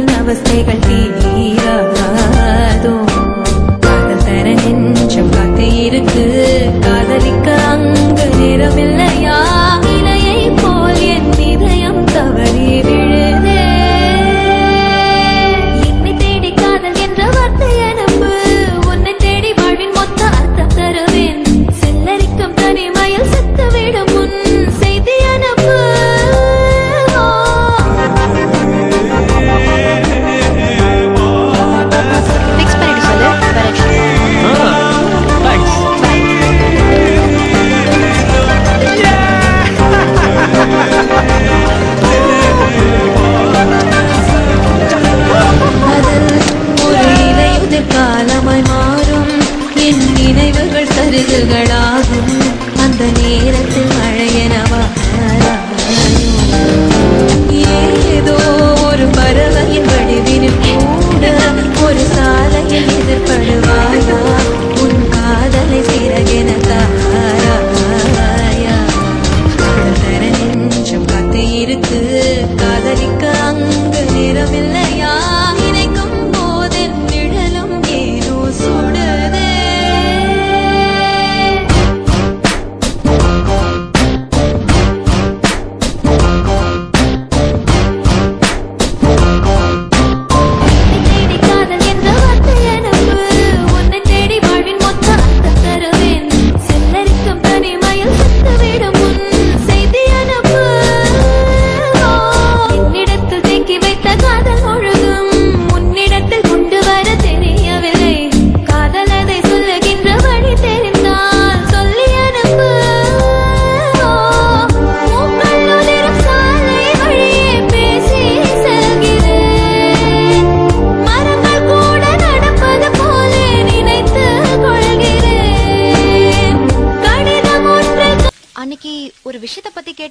உலகின் அவஸ்தைகள் தீராதோ காதல் தர நெஞ்சம் காத்து இருக்கு எனக்கு காதலிக்க அங்கு நிறமில்லை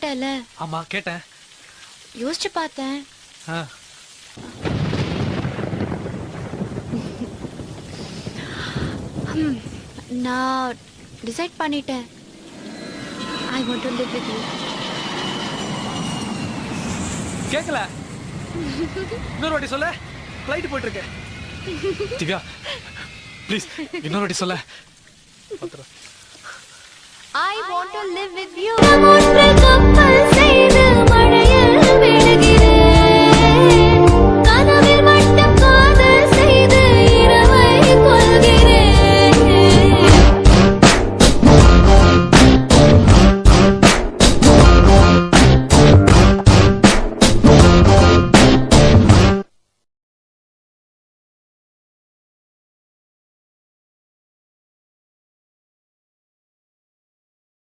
கேட்டல ஆமா கேட்டேன். யோசிச்சு பார்த்தேன். நான் டிசைட் பண்ணிட்டேன். I want to live with you கேக்கல. இன்னொரு வாட்டி சொல்ல. ஃப்ளைட் போயிட்டு இருக்கேன் திவ்யா ப்ளீஸ் இன்னொரு வாட்டி சொல்ல. I want to live with you